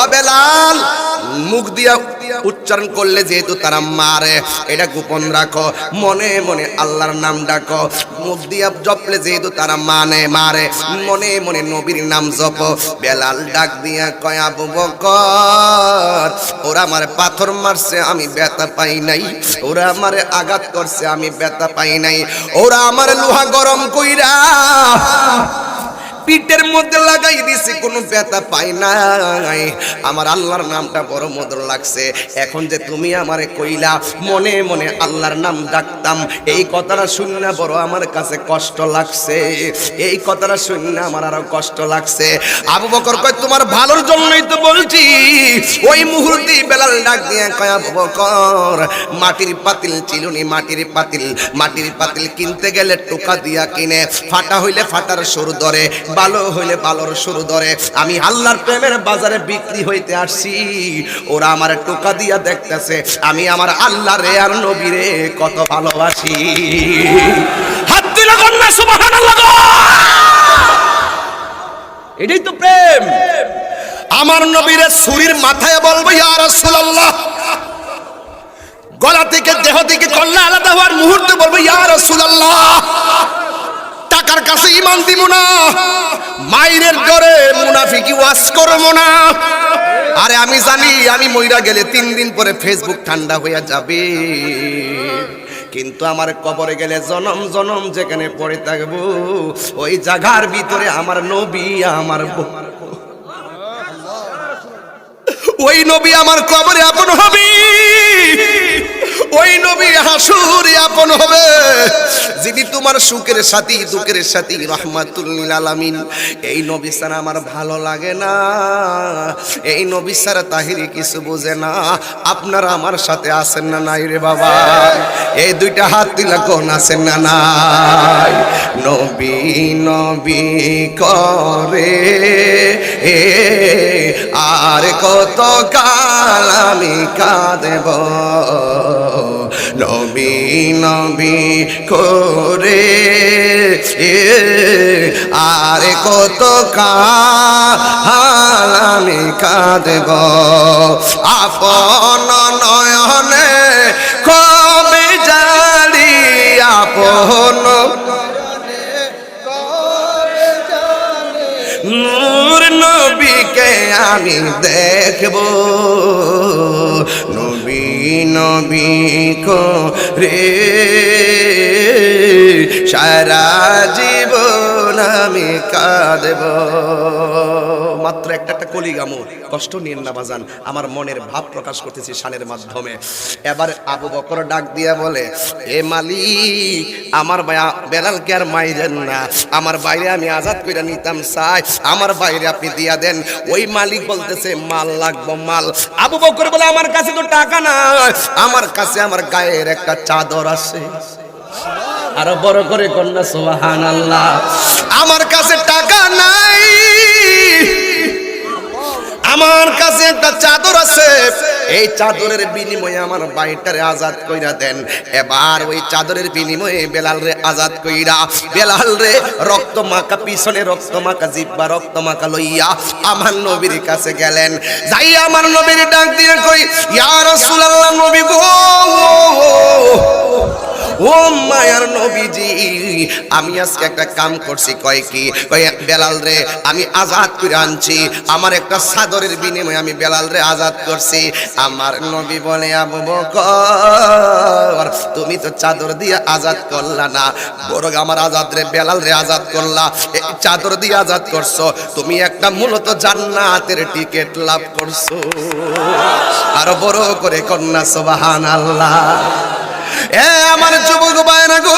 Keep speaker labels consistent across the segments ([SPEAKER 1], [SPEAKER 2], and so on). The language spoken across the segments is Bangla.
[SPEAKER 1] ও বেলাল মুখ দিয়া উচ্চারণ করলে যেহেতু তারা মারে, এটা গোপন রাখো। মনে মনে আল্লাহর নাম ডাকো। মুখ দিয়া জপলে যেহেতু তারা মানে মারে। মনে মনে নবীর নাম জপ। বেলাল ডাক দিয়া কয়, আবু বকর, ওরা আমার পাথর মারছে, আমি ব্যথা পাই নাই। ওরা আমারে আঘাত করছে, আমি ব্যথা পাই নাই। ওরা আমার লোহা গরম কইরা পিঠের মধ্যে লাগাই দিছি, কোনো ব্যথা পাই নাই। আমার আল্লাহর নামটা বড় মধুর লাগছে। এখন যে তুমি আমারে কইলা, মনে মনে আল্লাহর নাম ডাকতাম। এই কথাটা শুনে বড় আমার কাছে কষ্ট লাগছে। এই কথাটা শুনে আমার আরও কষ্ট লাগছে। আবু বকর কয়, তোমার ভালোর জন্যই তো বলছি। ওই মুহূর্তে বেলাল ডাক দিয়ে কয়, আবু বকর, মাটির পাতিল চিলুনি মাটির পাতিল মাটির পাতিল কিনতে গেলে টোকা দিয়া কিনে, ফাটা হইলে ফাটার সরু ধরে ভালো হইলে ভালোর শুরু ধরে। আমি আল্লাহর প্রেমের বাজারে বিক্রি হইতে আসছি। ওরা আমার টোকা দিয়া দেখতেছে, আমি আমার আল্লাহ রে আর নবী রে কত ভালোবাসি। হাত দিল এটাই তো প্রেম। আমার নবীরে ছুরির মাথায় বলব, ইয়া রাসূলুল্লাহ। গলা থেকে, দেহ থেকে কল্লা আলাদা হওয়ার মুহূর্তে বলব, ইয়া রাসূলুল্লাহ। টাকার কাছে ইমান দিব না। মাইরের ডরে মুনাফিকি ওয়াজ করব না। আরে আমি জানি, আমি মইরা গেলে তিন দিন পরে ফেসবুক ঠান্ডা হইয়া যাবে। কিন্তু আমার কবরে গেলে জনম জনম যেখানে পড়ে থাকব, ওই জায়গার ভিতরে আমার নবী, আমার ওই নবী আমার কবরে আপন হবে। ওই নবী হাসুর আপন হবে। যিনি তোমার সুখের সাথী, দুঃখের সাথী, রহমাতুল্লিল আলামিন। এই নবী ছাড়া আমার ভালো লাগে না। এই নবী ছাড়া তাহিরি কিছু বোঝে না। আপনারা আমার সাথে আছেন না নাই রে বাবা? এই দুইটা হাত দিলা কোন আছেন না নাই? নবী নবী করে। এ, আর কত কাল আমি কাঁদেব? নবী নবী করে আর কত কাল আমি কাঁদেব। আপন নয়নে কবে জালি আপন নূর নবীকে আমি দেখব। নবী নবী রে সারা জীবন আমি কাঁদব। মাত্র একটা একটা কলি গামো কষ্ট নিয়েন না বাজান, আমার মনের ভাব প্রকাশ করতেছি শানের মাধ্যমে। এবার আবু বকর ডাক দিয়া বলে, এ মালিক, আমার বেলালকে আর মাইরেন না। আমার বাইরে আমি আজাদ করে নিতাম, চাই। আমার বাইরে আপনি দিয়া দেন। ওই মালিক বলতেছে, মাল লাগবো, মাল। আবু বকর বলে, আমার কাছে তো টাকা না আমার কাছে আমার গায়ের একটা চাদর আছে। আরও বড় করে কন্যা সোহান আল্লাহ আমার কাছে টাকা নাই। আমার কাছে একটা চাদর আছে। এই চাদরের বিনিময়ে আমার বাইটারে আজাদ কইরা দেন। এবার ওই চাদরের বিনিময়ে বেলাল রে আজাদ কইরা, বেলাল রে রক্ত মাখা, পিছনে রক্ত মাখা, জিব্বা রক্ত মাখা লইয়া আমার নবীর কাছে গেলেন। যাই আমার নবীর ডাক দিয়ে কই, ইয়া রাসূলুল্লাহ, নবী গো! ও মায়ার নবীজি, আমি আজকে একটা কাম করছি, কয় কি? বেলাল রে, আমি আজাদ করে আনছি। আমার একটা চাদরের বিনিময়ে আমি বেলাল রে আজাদ করছি। আমার নবী বলে, আবু বকর, তুমি তো চাদর দিয়ে আজাদ করলা না। বরং আমার আজাদ রে, বেলাল রে আজাদ করলা। চাদর দিয়ে আজাদ করছ। তুমি একটা মূলত জান্নাতের টিকিট লাভ করছ। আরও বড় করে কন্যা সুবহান আল্লাহ আমার যুবক ভাইরা গো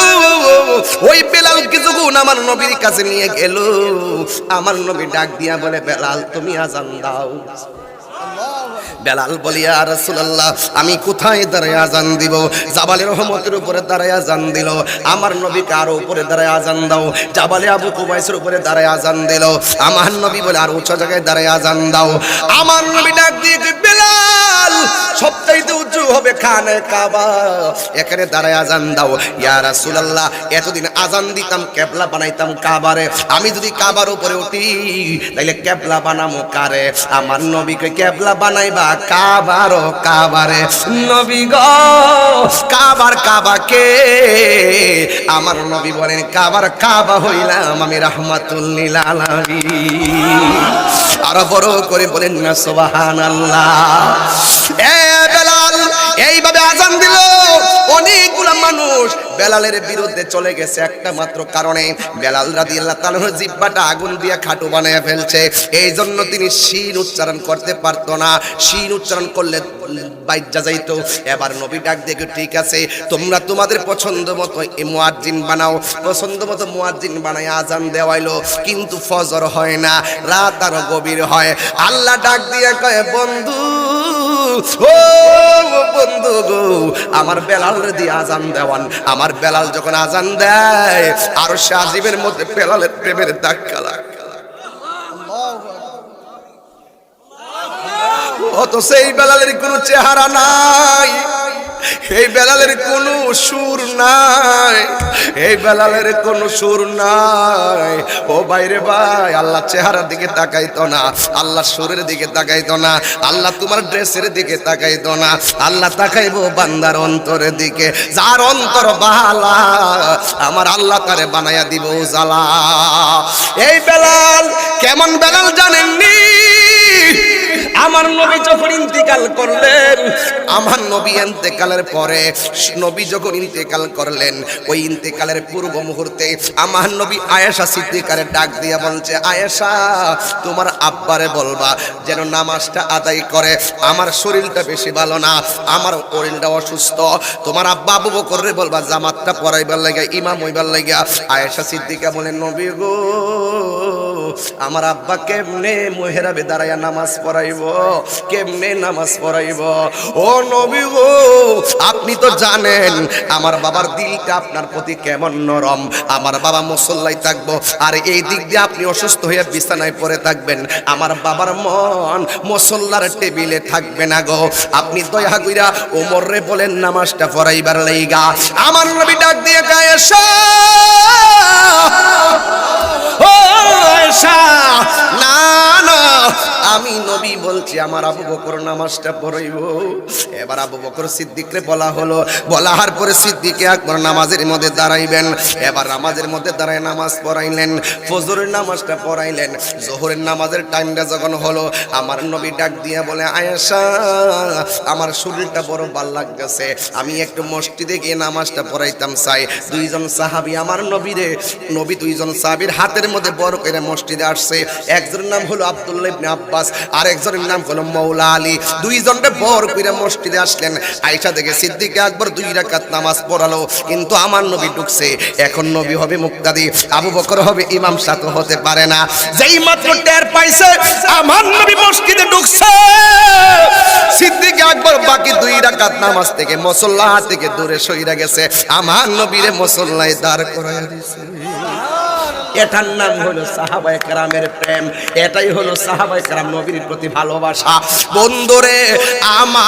[SPEAKER 1] ওই বেলাল কিছুক্ষণ আমার নবীর কাছে নিয়ে গেল। আমার নবী ডাক দিয়া বলে বেলাল তুমি আজান দাও। বেলাল বলিয়া আমি কোথায় দাঁড়ায় আজান দিব? জাবালে রহমতের উপরে দাঁড়ায় আজান দিল। আমার নবী কারও উপরে দাঁড়ায় আজান দাও। জাবালে আবু কুবাইসের উপরে দাঁড়ায় আজান দিল। আমার নবী বলে আর উচ্চ জায়গায় দাঁড়ায় আজান দাও। আমার নবী ডাক দিয়ে কয়, বেলাল সবচাইতে উঁচু হবে খানে কাবা। এখানে দাঁড়ায় আজান দাও। ইয়া রাসূলুল্লাহ, এতদিন আজান দিতাম, কেবলা বানাইতাম কাবারে। আমি যদি কাবার উপরে উঠি, তাইলে কেবলা বানামো কারে? আমার নবীকে কেবলা বানাইবা কাবারও কাবারে। নবী গো, কাবার কাবাকে আমার নবী বলেন, কাবার কাবা হইলাম আমি রাহমাতুল্লিল আলামিন। আরও বড় করে বলেন না, সুবহানাল্লাহ। এ বেলাল এইভাবে আজান দিল। অনেকগুলা মানুষ বেলালের বিরুদ্ধে চলে গেছে একটা মাত্র কারণে। বেলাল রাদিয়াল্লাহু তাআলার জিহ্বাটা আগুন দিয়ে খাটু বানায় ফেলছে। এই জন্য তিনি শিন উচ্চারণ করতে পারতো না। শিন উচ্চারণ করলে বাইজা যাইতো। এবার নবী ডাক দেখে ঠিক আছে, তোমরা তোমাদের পছন্দ মতো মুয়াজ্জিন বানাও। পছন্দ মতো মুয়াজ্জিন বানায় আজান দেওয়াইলো। কিন্তু ফজর হয় না, রাত আরও গভীর হয়। আল্লাহ ডাক দিয়ে কয়, বন্ধু ও বন্ধু গো, আমার বেলাল দিয়ে আজান দেওয়ান। আমার বেলাল যখন আজান দেয়, আর সাজিবের মধ্যে বেলালের প্রেমের ধাক্কা লাগে। অত সেই বেলালের কোনো চেহারা নাই। এই বেলালের কোনো সুর নাই, এই বেলালের কোনো সুর নাই। ও বাইরে ভাই, আল্লাহ চেহারার দিকে তাকাইতো না, আল্লাহ সুরের দিকে তাকাইতো না, আল্লাহ তোমার ড্রেসের দিকে তাকাইতো না, আল্লাহ তাকাইবো বান্দার অন্তরের দিকে, যার অন্তর বাহালা, আমার আল্লাহ তারে বানাইয়া দিব জালা এই বেলাল, কেমন বেলাল জানেননি? আমার নবী যখন ইন্তেকাল করলেন, আমার নবী ইন্তেকালের পরে নবী যখন ইন্তেকাল করলেন, ওই ইন্তেকালের পূর্ব মুহূর্তে আমার নবী আয়েশা সিদ্দিকারে ডাক দিয়া বলছে, আয়েশা, তোমার আব্বারে বলবা যেন নামাজটা আদায় করে। আমার শরীরটা বেশি ভালো না, আমার শরীরটা অসুস্থ। তোমার আব্বা আবু বকরে বলবা, জামাতটা পড়াইবার লাগে ইমাম হইবার লাগে আয়েশা সিদ্দিকা বলেন নবী গো, আমার আব্বা কেমনে মোহেরাবে দাঁড়াইয়া নামাজ পড়াইব? কেমনে নামাজ পড়াইব? ও নবী গো, আপনি তো জানেন আমার বাবার দিলটা আপনার প্রতি কেমন নরম। আমার বাবা মুসল্লাই থাকব, আর এই দিক দিয়ে আপনি অসুস্থ হয়ে বিছানায় পড়ে থাকবেন। আমার বাবার মন মুসল্লার টেবিলে থাকবে না গো। আপনি দয়া ওমর রে বলেন নামাজটা পড়াইবার লাইগা। আমার নবী ডাক দিয়ে গায়ে ও না না, আমি নবী বলছি, আমার আবু বকর নামাজটা পড়াইব। এবার আবু বকর সিদ্দিকরে বলা হলো বলার পরে সিদ্দিকে আকবর নামাজের মধ্যে দাঁড়াইবেন। এবার নামাজের মধ্যে দাঁড়ায় নামাজ পড়াইলেন, ফজরের নামাজটা পড়াইলেন। জোহরের নামাজের টাইমটা যখন হলো, আমার নবী ডাক দিয়ে বলে, আয়েশা, আমার শরীরটা বড় ভালো লাগতেছে। আমি একটু মসজিদে গিয়ে নামাজটা পড়াইতাম চাই। দুইজন সাহাবি আমার নবীরে, নবী দুইজন সাহাবির হাতের মধ্যে বড় করে মসজিদে আসছে। একজনের নাম হলো আব্দুল্লাহ ইবনে আব্বাস আর একজনের নাম হলো মৌলা আলী দুইজনকে বড় করে মসজিদে আসলেন। আয়েশা দেখে সিদ্দিকে আকবর দুই রাকাত নামাজ পড়ালো। কিন্তু আমার নবী ঢুকছে। এখন নবী হবে মুক্তাদি। আবু বকর হবে ইমাম সাথে হতে পারে না। যেই মাত্র টের পাইছে, আমার নবী মসজিদে ঢুকছে। সিদ্দিক আকবর বাকি দুই রাকাত নামাজ থেকে মুসল্লা থেকে দূরে সইরা গেছে। আমার নবীরে মুসল্লায় দাঁড় করাইয়া দিছে। এটার নাম হলো সাহাবায় কেরামের প্রেম। এটাই হলো সাহাবায় কেরাম নবীর প্রতি ভালোবাসা। বন্ধুরে আমার,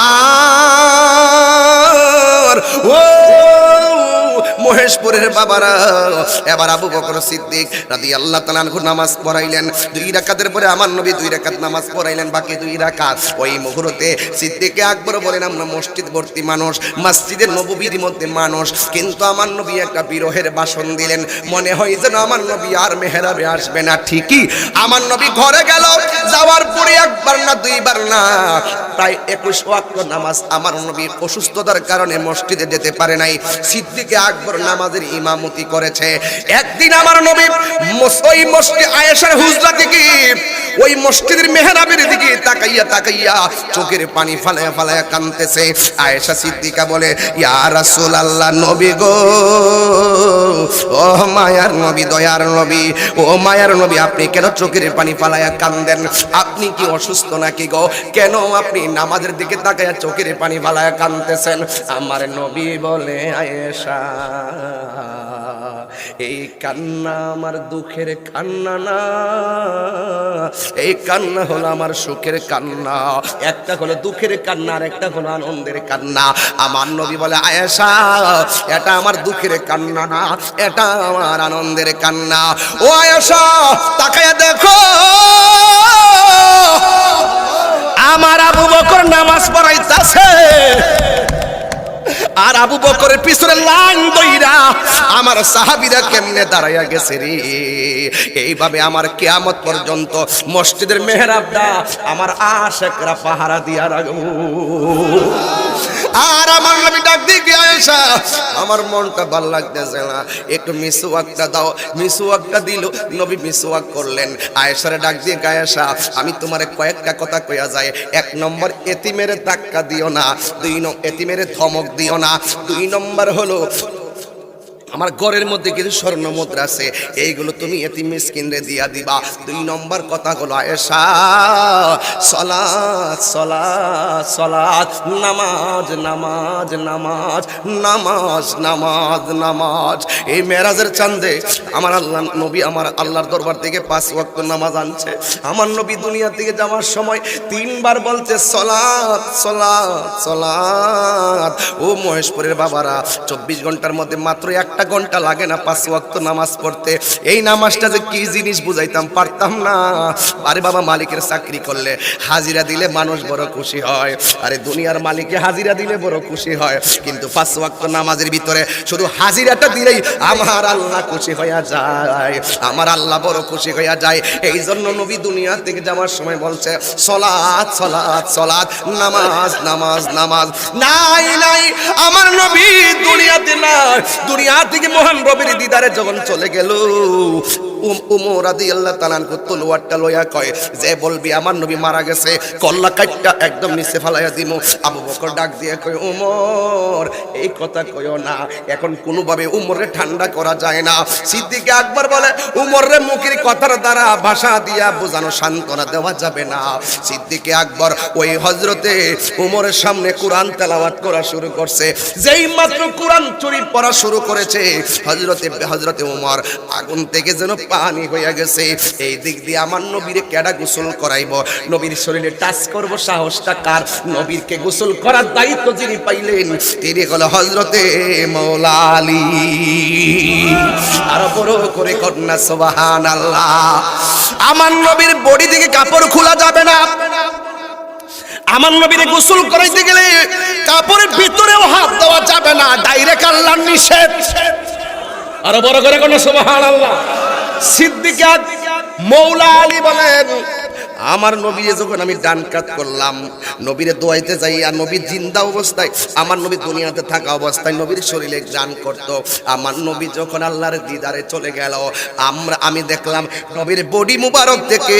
[SPEAKER 1] ও মহেশপুরের বাবারা। এবার আবু বকর সিদ্দিক রাদি আল্লাহ তাআলা আনহু নামাজ পড়াইলেন। দুই রাকাতের পরে আমার নবী দুই রাকাত নামাজ পড়াইলেন, বাকি দুই রাকাত। ওই মুহূর্তে সিদ্দিকে আকবর বলেন, আমরা মসজিদ ভর্তি মানুষ, মসজিদের নববীর মধ্যে মানুষ। কিন্তু আমার নবী একটা বিরহের ভাষণ দিলেন। মনে হয় যেন আমার নবী আর মেহরাবে আসবে না। ঠিকই, আমার নবী ঘরে গেল, যাওয়ার পরে একবার না, দুইবার না। প্রায় একুশ ওয়াক্ত নামাজ আমার নবী অসুস্থতার কারণে মসজিদে যেতে পারে নাই। সিদ্দিকে আকবর নামাজের ইমামতি করেছে। একদিন আমার নবী ওই মসজিদ আয়েশার হুজরা থেকে ওই মসজিদের মেহরাবের দিকে তাকাইয়া তাকাইয়া চোখের পানি ফালায়া ফালায়া কানতেছে। আয়েশা সিদ্দিকা বলে, ইয়া রাসূলুল্লাহ নবী গো, ও মায়ার নবী, দয়ার নবী, ও মায়ার নবী, আপনি কেন চোখের পানি ফালায়া কান্দেন? আপনি কি অসুস্থ নাকি গো? কেন আপনি নামাজের দিকে তাকাইয়া চোখের পানি ফালায়া কানতেছেন? আমার নবী বলে, আয়েশা এই কান্না আমার দুঃখের কান্না না। এই কান্না হলো আমার সুখের কান্না। একটা হলো দুঃখের কান্না, আর একটা হলো আনন্দের কান্না। আমার নবী বলে, আয়েশা, এটা আমার দুঃখের কান্না না, এটা আমার আনন্দের কান্না। ও আয়েশা, তাকায় দেখো। আমার আবু বকর নামাজ পড়াইতাছে। আর আবু বকরের পিছনে লাইন দইরা। আমার সাহাবিরা কেমনে দাঁড়াইয়া গেছে রে? এইভাবে আমার কেয়ামত পর্যন্ত মসজিদের মেহরাবটা আমার আশেকরা পাহারা দিয়া রাখব। আর আমার নবী ডাক দিয়ে কি আয়েশা, আমার মনটা ভালো লাগতেছে না। একটু মিসওয়াকটা দাও, মিসওয়াকটা দিল। নবী মিসওয়াক করলেন। আয়েশারে ডাক দিয়ে গায়েশা আমি তোমারে কয়েকটা কথা কইয়া যায় এক নম্বর, এতিমের ধাক্কা দিও না। দুই নম্বর এতিমের ধমক দিও না। দুই নম্বর হলো আমার ঘরের মধ্যে কিছু স্বর্ণ মুদ্রা আছে। এইগুলো তুমি এতি মিসকিনরে দিয়া দিবা। দুই নম্বর কথা হলো আয়েশা সলাত সলাত সলাত নামাজ নামাজ নামাজ নামাজ নামাজ নামাজ। এই মেরাজের চান্দে আমার আল্লাহ নবী আমার আল্লাহর দরবার থেকে পাঁচ ওয়াক্ত নামাজ আনছে। আমার নবী দুনিয়া থেকে যাওয়ার সময় তিনবার বলছে সলাত সলাত সলাত ও মহেশপুরের বাবারা, চব্বিশ ঘণ্টার মধ্যে মাত্র একটা ঘণ্টা লাগে না পাঁচ ওয়াক্ত নামাজ পড়তে। এই নামাজটা যে কি জিনিস বুঝাইতাম, পারতাম না। আরে বাবা, মালিকের চাকরি করলে হাজিরা দিলে মানুষ বড় খুশি হয়। আরে দুনিয়ার মালিকে হাজিরা দিলে বড় খুশি হয়। কিন্তু পাঁচ ওয়াক্ত নামাজের ভিতরে শুধু হাজিরাটা দিলেই আমার আল্লাহ খুশি হইয়া যায়। আমার আল্লাহ বড় খুশি হইয়া যায়। এই জন্য নবী দুনিয়া থেকে যাওয়ার সময় বলছে, সলাৎ সলাৎ সলাৎ, নামাজ নামাজ নামাজ। নাই নাই, আমার নবী দুনিয়াতে নাই। দুনিয়া থেকে মহান রবির দিদারে যখন চলে গেল উমর আদি আল্লাহ তালান তলোয়ারটা লইয়া কয়, যে বলবি আমার নবী মারা গেছে, কল্লা কাটটা একদম নিচে ফালাইয়া দিমু। আবু বকর ডাক দিয়ে কয়, উমর, এই কথা কয়ও না, এখন কোনোভাবে উমরে ঠান্ডা করা যায় না। সিদ্দিকে আকবর বলে, উমরে মুখের কথার দ্বারা ভাষা দিয়া বোঝানো সান্ত্বনা দেওয়া যাবে না। সিদ্দিকে আকবর, ওই হজরতে উমরের সামনে কোরআন তেলাওয়াত করা শুরু করছে, যেই মাত্র কোরআন চুরি পড়া শুরু করেছে হজরতে হজরতে উমর আগুন থেকে যেন পানি হইয়া গেছে। এই দিক দিয়ে আমার নবীরে কেডা গোসল করাইব? নবীর শরীরে টাচ করব সাহসটা কার? নবীরকে গোসল করার দায়িত্ব যিনি পাইলেন, তিনি হলো হজরতে মৌলা আলী আর বড় করে কন্যা সোবাহান আল্লাহ আমার নবীর বডি থেকে কাপড় খোলা যাবে না। আমার নবীরে গোসল করাইতে গেলে কাপড়ের ভিতরেও হাত দেওয়া যাবে না ডাইরেক্ট আল্লাহ নিষেধ। আরও বড় করে কোন সুবহান আল্লাহ সিদ্দিকা মৌলা আলী বলেন আমার নবী যখন আমি ডান কাত করলাম, নবীরে দোয়াইতে যাই আর নবী জিন্দা অবস্থায়, আমার নবী দুনিয়াতে থাকা অবস্থায় নবীর শরীরে গান করত। আমার নবী যখন আল্লাহর দিদারে চলে গেল, আমরা, আমি দেখলাম নবীর বডি মুবারক থেকে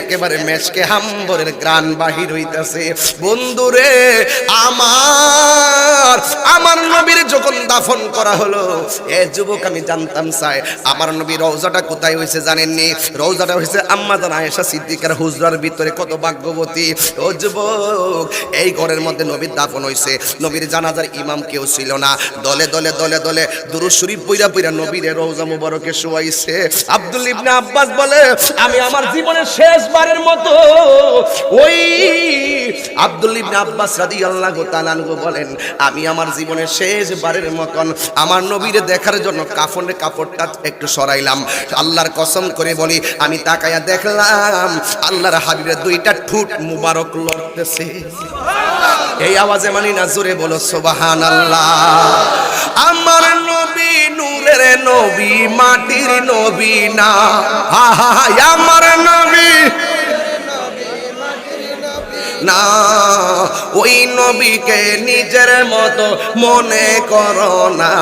[SPEAKER 1] একেবারে মেশকে হাম্বরের গ্রান বাহির হইতেছে। বন্ধুরে, আমার আমার নবীর যখন দাফন করা হলো, এ যুবক আমি জানতাম চাই আমার নবী রওজাটা কোথায় হয়েছে জানেননি? রওজাটা হয়েছে আম্মা জান আয়েশা সিদ্দিকার হুজরার ভিতরে কত ভাগ্যবতী। ও যুবক, এই ঘরের মধ্যে নবীর দাফন হয়েছে নবীর জানাজার ইমাম কেউ ছিল না। দলে দলে দলে দলে দুরু শরীফ পইরা পইরা নবীর রওজা মুবারকে শুয়াইছে। আব্দুল ইবনে আব্বাস বলে, আমি আমার জীবনের শেষবারের মতো ওই আব্দুল ইবনে আব্বাস রাদিয়াল্লাহু তাআলা বলেন, আমি আমার জীবনের শেষবারের মতন আমার নবীরে দেখার জন্য কাফনের কাপড়টা একটু সরাইলাম। আল্লাহর কসম করে বলি, আমি তাকায়া দেখলাম আল্লাহর হাবিবের দুইটা ঠুট মুবারক লড়তেছে। এই আওয়াজে মানি না, জোরে বলো সোবাহান আল্লাহ আমার নবী নূরের নবী, মাটির নবী না। হা হা, আমার নবী না, ওই নবীকে নিজের মতো মনে করো না।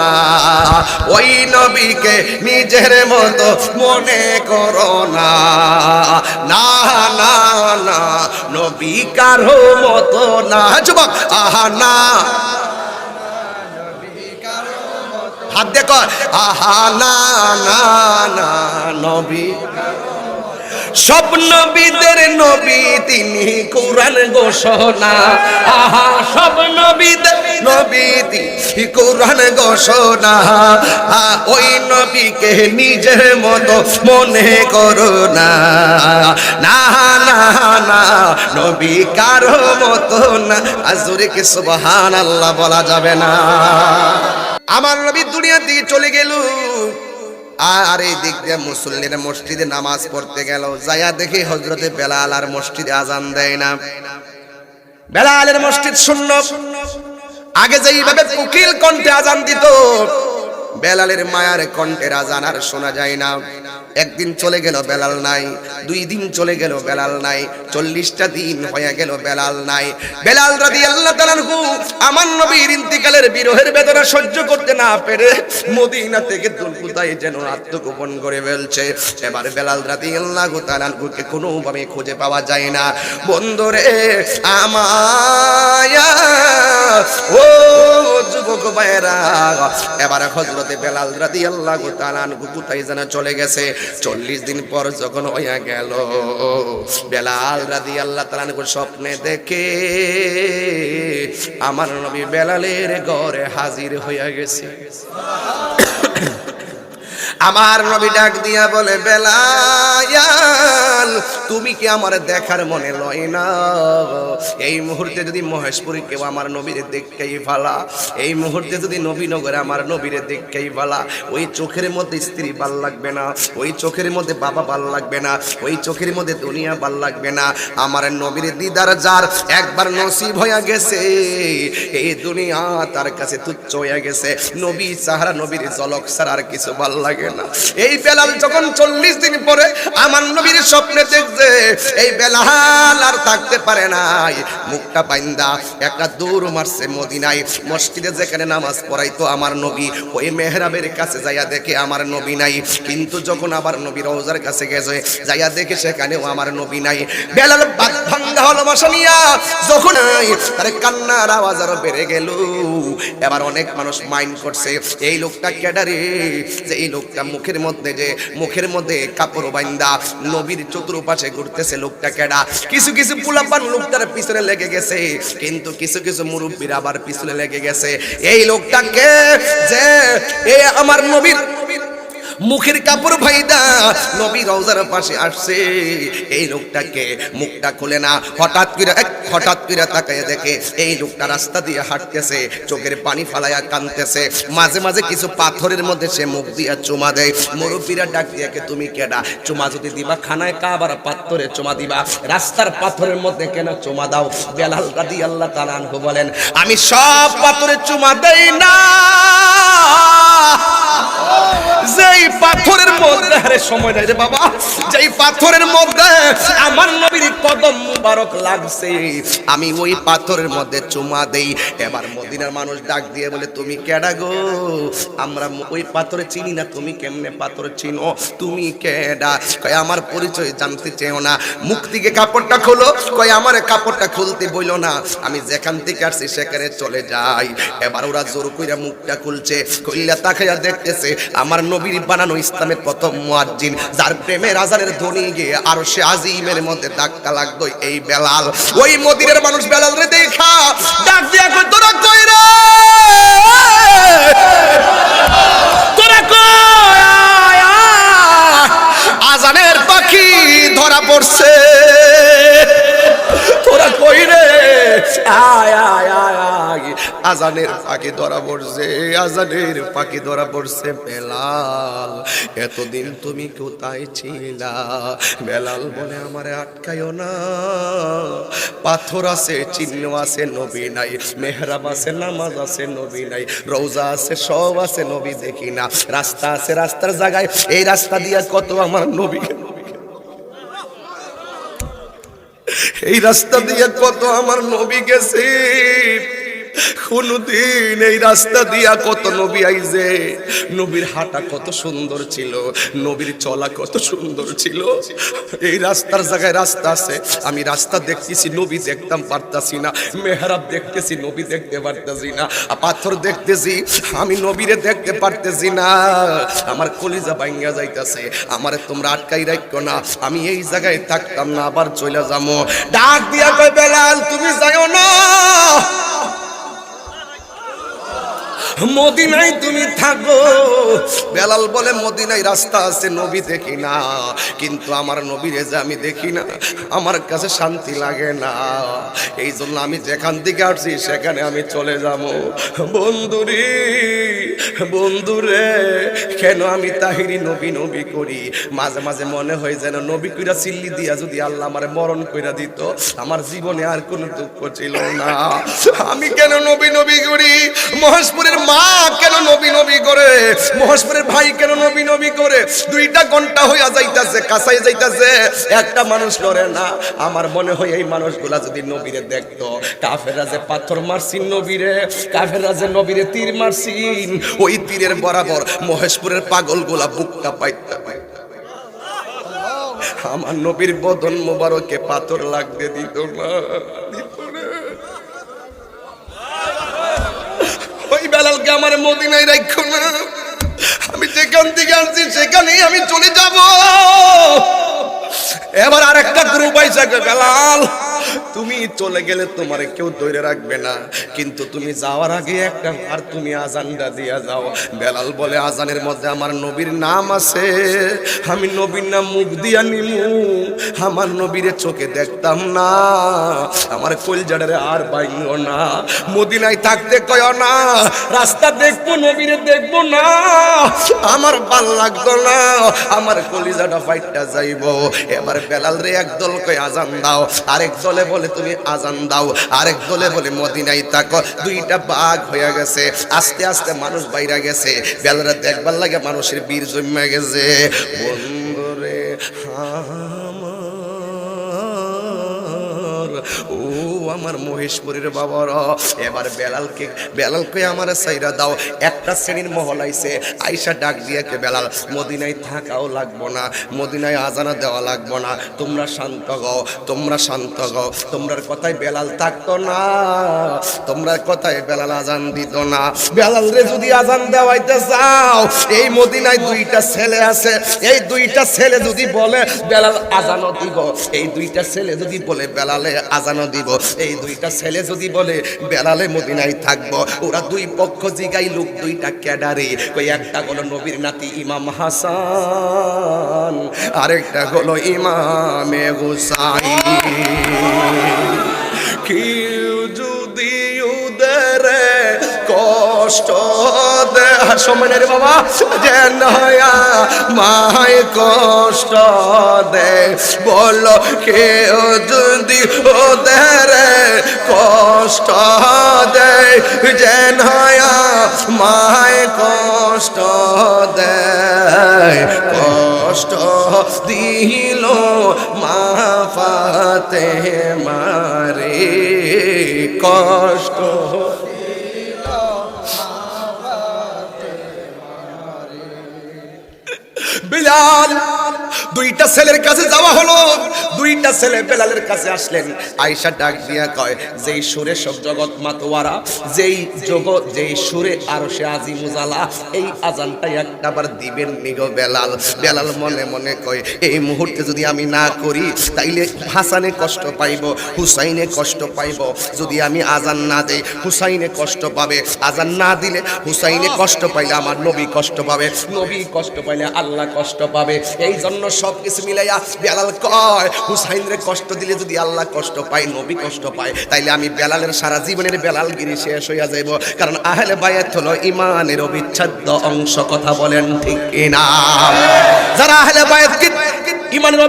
[SPEAKER 1] ওই নবীকে নিজের মতো মনে করো না। না না নবী কারও মতো না। যুবক, আহা, না। হাত দেখো আহা, না না না, নবী সব নবীদের নবী, তিনি কোরআন ঘোষণা। আহা, সব নবীদের নবীতি কোরআন ঘোষণা। ওই নবীকে নিজের মতো মনে করো না। না না না, নবী কারও মতো না। আজুরে কি সুবহান আল্লাহ বলা যাবে না। আমার নবী দুনিয়া দিয়ে চলে গেল। আর এই দিক দিয়ে মুসল্লিরা মসজিদে নামাজ পড়তে গেল। যাইয়া দেখি হজরতে বেলাল আর মসজিদে আজান দেয় না। বেলালের মসজিদ শূন্য। আগে যেইভাবে উকিল কণ্ঠে আজান দিত, বেলালের মায়ার কণ্ঠের আজান আর শোনা যায় না। একদিন চলে গেল বেলাল নাই, দুই দিন চলে গেল বেলাল নাই, চল্লিশটা দিন হয়ে গেল বেলাল নাই। বেলাল রাদি আল্লাহ আমার নবীর ইন্তিকালের বিরহের বেদনা সহ্য করতে না পেরে মদিনা থেকে দুলকুতায় যেন আত্মগোপন করে ফেলছে। এবার বেলাল রাদি আল্লাহ তালানহুকে কোনোভাবে খুঁজে পাওয়া যায় না। বন্ধুরে, আমায়া, ও যুবক ভাইরা এবার হজরতে বেলাল রাদি আল্লাহ তালানহু কোথায় যেন চলে গেছে। চল্লিশ দিন পর যখন হইয়া গেল, বেলাল রাদি আল্লাহ তালানহু স্বপ্নে দেখে আমার নবী বেলালের ঘরে হাজির হইয়া গেছে। আমার নবী ডাক দিয়া বলে বেলায়াল তুমি কি আমার দেখার মনে লয় না? এই মুহূর্তে যদি মহেশপুরি কেউ আমার নবীর দেখতেই ফালা এই মুহূর্তে যদি নবীনগরে আমার নবীর দেখতেই ফালা ওই চোখের মধ্যে স্ত্রী ভালো লাগবে না, ওই চোখের মধ্যে বাবা ভালো লাগবে না, ওই চোখের মধ্যে দুনিয়া ভালো লাগবে না, আমার নবীর দিদার যার একবার নসিব হইয়া গেছে, এই দুনিয়া তার কাছে তুচ্ছ হইয়া গেছে, নবী সাহারা নবীর জলক ছাড়া আর কিছু ভালো লাগে না। এই বেলাল যখন চল্লিশ দিন পরে আমার নবীর স্বপ্নে দেখছে, এই বেলাল আর থাকতে পারে নাই। মুখটা বাইন্দা, একটা দৌড় মারছে মদিনায়। মসজিদে যেখানে নামাজ পড়াইতো আমার নবী, ওই মেহরাবের কাছে যাইয়া দেখে আমার নবী নাই। কিন্তু যখন আবার নবী রওজার কাছে গেছে, যাইয়া দেখে সেখানেও আমার নবী নাই। বেলাল বাদ ভাঙ্গা হলো বসানিয়া, যখন তার কান্নার আওয়াজ আরও বেড়ে গেল। এবার অনেক মানুষ মাইন্ড করছে, এই লোকটা ক্যাডারে যে এই লোকটা মুখের মধ্যে যে মুখের মধ্যে কাপড় বাইন্দা, নবীর চতুর্পাশে ঘুরতেছে লোকটা কেডা? কিছু কিছু পুলাপান লোকটার পিছনে লেগে গেছে, কিন্তু কিছু কিছু মুরব্বীর আবার পিছনে লেগে গেছে। এই লোকটাকে যে, এ আমার নবীর মুখের কাপড় ভাইদা, নবী রওজার পাশে আসছে। এই লোকটাকে মুখটা খুলে না, হঠাৎ করে হঠাৎ করে তাকায় দেখে এই লোকটা রাস্তা দিয়ে হাঁটতেছে, চোখের পানি ফালাইয়া কানতেছে মাঝে মাঝে কিছু পাথরের মধ্যে সে মুখ দিয়া চুমা দেয়। মুরব্বীরা ডাক দিয়াকে তুমি কেডা? চুমা যদি দিবা, খানায় কাবার পাথরে চুমা দিবা। রাস্তার পাথরের মধ্যে কেন চুমা দাও? বেলাল রাদি আল্লাহ তাআলা আনহু বলেন, আমি সব পাথরে চুমা দেই না। যেই পাথরের মধ্যে, আরে সময় নাই রে বাবা। যেই পাথরের মধ্যে আমার নবীর কদম মুবারক লাগছে, আমি ওই পাথরের মধ্যে চুমা দেই। এবার মদিনার মানুষ ডাক দিয়ে বলে, তুমি কেডা গো? আমরা ওই পাথরে চিনি না, তুমি কেমনে পাথর চিনো? তুমি কেডা? কয়, আমার পরিচয় জানতে চেও না। মুখ থেকে কাপড়টা খোলো। কয়, আমার কাপড়টা খুলতে বইলো না। আমি যেখান থেকে আসছি, সেখানে চলে যাই। এবার ওরা জোর কইরা মুখটা খুলছে কইলা তাকাইয়া দেখতেছে, আমার নবীর বানানো ইসলামের প্রথম মুয়াজ্জিন। যার প্রেমের আজানের ধ্বনি গিয়ে আর সে আজিমের মধ্যে ধাক্কা লাগতো এই বেলাল। ওই মদিনের মানুষ বেলাল রে দেখা, ডাক দিয়া কই তোরা কই রে? তোরা কই। আজানের পাখি ধরা পড়ছে। তোরা কই রে? আয় আয় আয় আয় আজানের পাখি ধরা পড়ছে, আজানের পাখি ধরা পড়ছে বেলাল। এতদিন তুমি কোথায় ছিলা? বেলাল বলে আমারে আটকাইও না। পাথর আছে, চিহ্ন আছে, নবী নাই। মেহরাব আছে, নামাজ আছে, নবী নাই। রোজা আছে, সব আছে, নবী দেখি না। রাস্তা আছে, রাস্তার জায়গায়। এই রাস্তা দিয়া কত আমার নবী এই রাস্তা দিয়ে কত আমার নবী গেছে। কোনদিন এই রাস্তা দিয়া কত নবী আইছে? নবীর হাঁটা কত সুন্দর ছিল, নবীর চলা কত সুন্দর ছিল। এই রাস্তার জায়গায় রাস্তা আছে, আমি রাস্তা দেখতেছি, নবী দেখতাম পারতাছি না, মেহরাব দেখতেছি, নবী দেখতে পারতাছি না পাথর দেখতেছি, আমি নবীরে দেখতে পারতেছি না। আমার কলিজা ভাঙ্গা যাইতাছে, আমারে তোমরা আটকাই রাখো না, আমি এই জায়গায় থাকতাম না, আবার চলে যাব ডাক দিয়া কয়, বেলাল, তুমি যাইও না। মদিনায় তুমি থাকো। বেলাল বলে, মদিনায় রাস্তা আছে, নবী দেখি না। কিন্তু আমার নবীর যে আমি দেখি না, আমার কাছে শান্তি লাগে না। এই জন্য আমি যেখান থেকে আসছি, সেখানে আমি চলে যাব। বন্ধুরি, বন্ধুরে কেন আমি তাহিরি নবী নবী করি? মাঝে মাঝে মনে হয় যেন নবী কইরা চিল্লি দিয়া যদি আল্লাহ আমার মরণ কইরা দিত, আমার জীবনে আর কোনো দুঃখ ছিল না। আমি কেন নবী নবী করি? মহেশপুরের মা কেন নবী নবী করে? মহেশপুরের ভাই কেন নবী নবী করে? দুইটা ঘণ্টা হইয়া যাইতাছে কাছাই যাইতাছে। একটা মানুষ করে না। আমার মনে হয় এই মানুষগুলা যদি নবীরে দেখতো, কাফেররা যে পাথর মারছিন নবীরে, কাফেররা যে নবীরে তীর মারছিন ওই তীরের বরাবর মহেশপুরের পাগলগুলা বুকটা পাইতা। আমার নবীর বদন মোবারকে পাথর লাগতে দিত না ওই বেলালকে আমার মদিনায় রাখো না। আমি যেখান থেকে আসছি সেখানেই আমি চলে যাব। এবার আরেকটা গ্রুপ আইসা বেলাল। তুমি চলে গেলে তোমার কেউ ধরে রাখবে না। কিন্তু তুমি যাওয়ার আগে একটা আর তুমি আজানটা দিয়া যাও। বেলাল বলে, আজানের মধ্যে আমার নবীর নাম আছে। আমি নবীর নাম মুখ দিয়া নিমু। আমার নবীরে চোখে দেখতাম না। আমার কলজাডারে আর বাইল না। মদিনায় থাকতে কয় না। রাস্তা দেখব, নবীরে দেখব না। আমার ভালো লাগতো না। আমার কলিজাটা ফাইটটা যাইব। এবার বেলাল রে একদল কয়, আজান দাও। আরেক দলে বলে তুমি আজান দাও, আরেক দলে বলে মদিনাই থাকো। দুইটা বাঘ হয়ে গেছে, আস্তে আস্তে মানুষ বাইরে গেছে। বেলারে দেখবার লাগে মানুষের বীর জমে গেছে। বন্ধুরে হা ও আমার মহেশপুরের বাবার, এবার বেলালকে বেলালকে আমার সাইরা দাও। একটা শ্রেণির মহল আইছে, আইসা ডাক দিয়েকে বেলাল, মদিনায় থাকাও লাগবো না, মদিনায় আজানা দেওয়া লাগবো না, তোমরা শান্ত গও তোমরা শান্ত গও তোমরার কথায় বেলাল থাকতো না তোমরা কথায় বেলাল আজান দিত না। বেলাল রে, যদি আজান দেওয়াইতে চাও, এই মদিনায় দুইটা ছেলে আছে, এই দুইটা ছেলে যদি বলে বেলাল আজানও দিব, এই দুইটা ছেলে যদি বলে বেলালে আজানও দিব এই দুইটা ছেলে যদি বলে বেলালে মদিনায় থাকব, ওরা দুই পক্ষ জিগাই লোক দুইটা ক্যাডারে। ওই একটা হলো নবীর নাতি ইমাম হাসান, আরেকটা হলো ইমামে হুসাইন। কেউ যদি উদরে কষ্ট দে সমানের বাবা। যে নয়া মায় কষ্ট দে, বলো কেউ যদি ওদের কষ্ট দে, যে নয়া মায় কষ্ট দে, কষ্ট দিল মা ফাতে মারে, কষ্ট বিলাল দুইটা ছেলের কাছে যাওয়া হলো। দুইটা ছেলে বেলালের কাছে আসলেন। আয়সা ডাক দিয়া কয়, যেই সুরে সব জগৎ মাতোয়ারা, যেই জগৎ, যেই সুরে আর সে আজি মুজালা, এই আজানটাই একটাবার দিবেন নিগো বেলাল। বেলাল মনে মনে কয়, এই মুহূর্তে যদি আমি না করি, তাইলে হাসানে কষ্ট পাইব, হুসাইনে কষ্ট পাইব। যদি আমি আজান না দেই, হুসাইনে কষ্ট পাবে। আজান না দিলে হুসাইনে কষ্ট পাইলে আমার নবী কষ্ট পাবে, নবী কষ্ট পাইলে আল্লাহ কষ্ট পাবে। এই জন্য সব কিছু মিলাইয়া বেলাল কয় হুসাইন রে কষ্ট দিলে যদি আল্লাহ কষ্ট পায়, নবী কষ্ট পায়, তাইলে আমি বেলালের সারা জীবনের বেলালগিরি শেষ হইয়া যাইব। কারণ আহলে বায়াত হলো ইমানের অবিচ্ছেদ্য অংশ, কথা বলেন ঠিক কিনা? যারা আহলে বায়াত ইমানের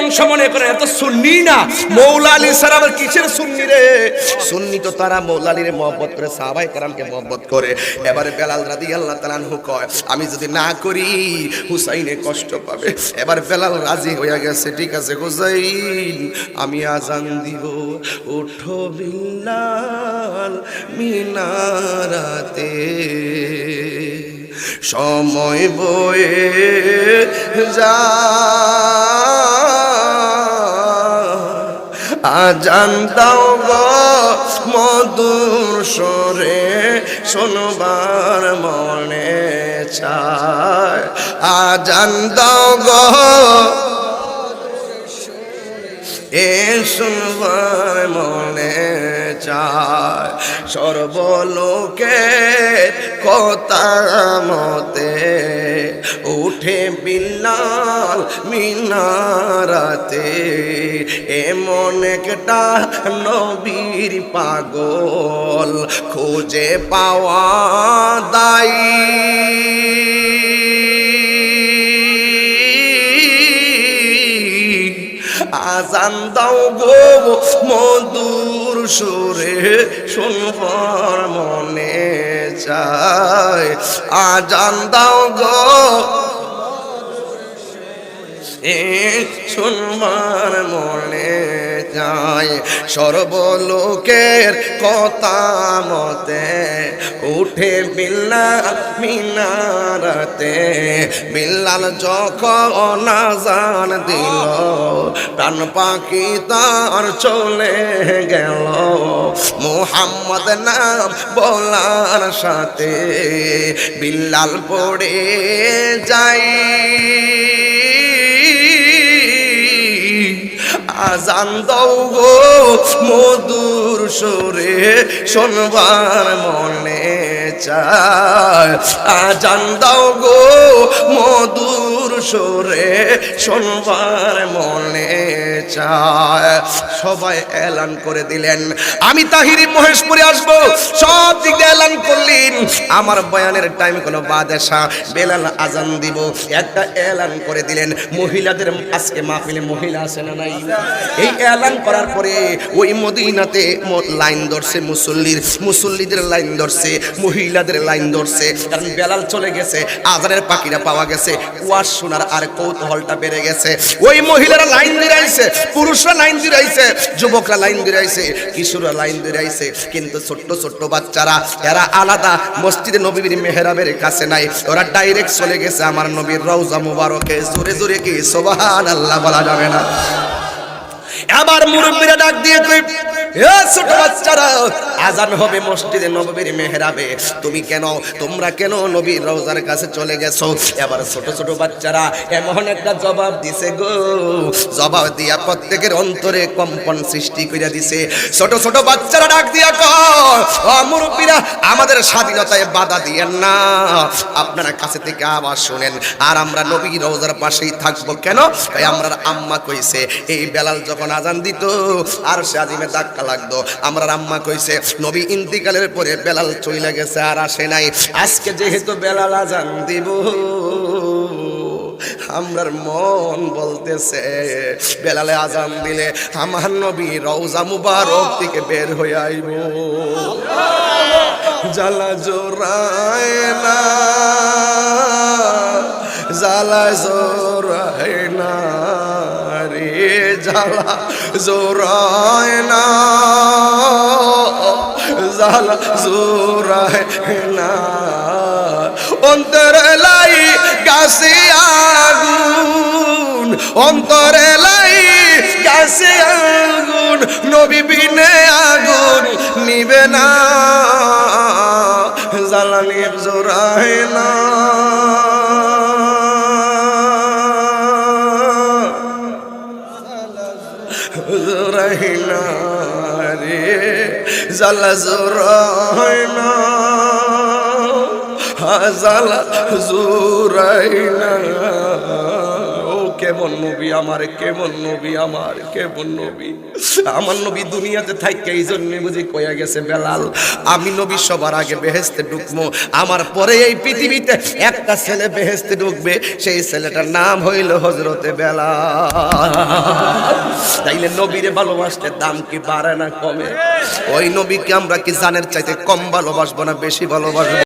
[SPEAKER 1] অংশ মনে করে, এত সুন্নি না। মৌলা আলী স্যার আবার কিসের সুন্নি রে? সুন্নি তো তারা মৌলা আলীর মহব্বত করে, সাহাবাই কারামকে মহব্বত করে। এবারে বেলাল রাদি আল্লাহ তালানহু কয়, আমি যদি না করি, হুসাইনে কষ্ট পাবে। এবার বেলাল রাজি হয়ে গেছে, ঠিক আছে হুসাইন, আমি আজান দিব। ওঠো বিল্লাল মিনারাতে। সময় বয়ে যা। আজান দাও গো মধুর সরে শোনবার মনে চায়। আজান দাও গো এ শুনবার মনে চায়। সর্বলোকে কথা মতে উঠে বিল্লাল মিনারাতে এমন একটা নবীর পাগল খুঁজে পাওয়া দায়ী। আজান দাও গো মধুর সুরে শুনবার মনে চায়। আজান দাও গো শুনবার মনে যায়, সর্বলোকের কথা মতে উঠে বিল্লাল মিনারাতে বিল্লাল যখন আজান দিল টান পাখি তার চলে গেল। মোহাম্মদ নাম বলার সাথে বিল্লাল পড়ে যাই আজান দাও গো মধুর সুরে শোনবার মনে চায়। আজান দাও গো মধুর সুরে, শোনবার মনে চায়। সবাই এলান করে দিলেন। আমি তাহিরি মহেশপুরে আসব। সব দিক দিয়ে এলান করলেন। আমার বয়ানের টাইম কোনো বাদেশা। বেলাল আজান দিব। একটা এলান করে দিলেন। মহিলাদের আজকে মাহফিলে মহিলা আছে না নাই? এই এলান করার পরে ওই মদিনাতে লাইন ধরছে মুসল্লির। মুসল্লিদের লাইন ধরছে। মহিলাদের লাইন ধরছে, কারণ বেলাল চলে গেছে, আজানের পাখিরা পাওয়া গেছে ওয়াজ শোনার আর কৌতূহলটা বেড়ে গেছে। ওই মহিলারা লাইন দিরাইছে, পুরুষরা লাইন দিরাইছে, যুবকরা লাইন দিরাইছে, কিশোররা লাইন দিরাইছে, কিন্তু ছোট্ট ছোট্ট বাচ্চারা, এরা আলাদা, মসজিদে নবীর মেহরাবের কাছে নাই, ওরা ডাইরেক্ট চলে গেছে আমার নবীর রওজা মুবারকে। জোরে জোরে কি সোবাহান আল্লাহ বলা যাবে না? আবার মুরব্বীরা ডাক দিয়ে কই, এ ছোট বাচ্চারা, আজান হবে মসজিদে নববীর মেহরাবে। তুমি কেন, তোমরা কেন নবীর রওজার কাছে চলে গেছো? এবার ছোট ছোট বাচ্চারা এমন একটা জবাব দিছে গো। জবাব দিয়া প্রত্যেকের অন্তরে কম্পন সৃষ্টি কইরা দিছে। ছোট ছোট বাচ্চারা ডাক দিয়া কয় ও মুরব্বীরা, আমাদের স্বাধীনতায় বাধা দিয়েন না। আপনারা কাছে থেকে আবার শুনেন, আর আমরা নবী রোজার পাশেই থাকব কেন? তাই আমরা আম্মা কইছে, এই বেলাল যখন আজান দিত, আর সে আজিমে ধাক্কা লাগতো। আমরা আম্মা কইছে, নবী ইন্তিকালের পরে বেলাল চইলা গেছে আর আসে নাই। আজকে যেহেতু বেলাল আজান দিব আমরার মন বলতেছে, বেলালে আজান দিলে আমার নবী রওজা মুবারক থেকে বের হয়ে আইব। জ্বালা জোরায় না, জ্বালা জোরায় না রে, জ্বালা জোরায় না, জ্বালা জোরায় না। অন্তরে লাই গাছে আগুন, অন্তরে লাই গাছে আগুন, নবী বিনে আগুন নিবে না জ্বালানি জোড়ায় না। জোড়ায় না রে, জ্বালা জোড়ায় না। ও কেমন নবী আমার, কেমন নবী আমার, কেমন নবী। আমার নবী দুনিয়াতে এই জন্য বুঝি কয়া গেছে, বেলাল, আমি নবী সবার আগে বেহেস্তে ঢুকবো আমার পরে এই পৃথিবীতে একটা ছেলে বেহেস্তে ঢুকবে, সেই ছেলেটার নাম হইল হজরতে বেলাল। তাইলে নবীরে ভালোবাসতে দাম কি বাড়ে না কমে? ওই নবীকে আমরা কি জানের চাইতে কম ভালোবাসবো না বেশি ভালোবাসবো?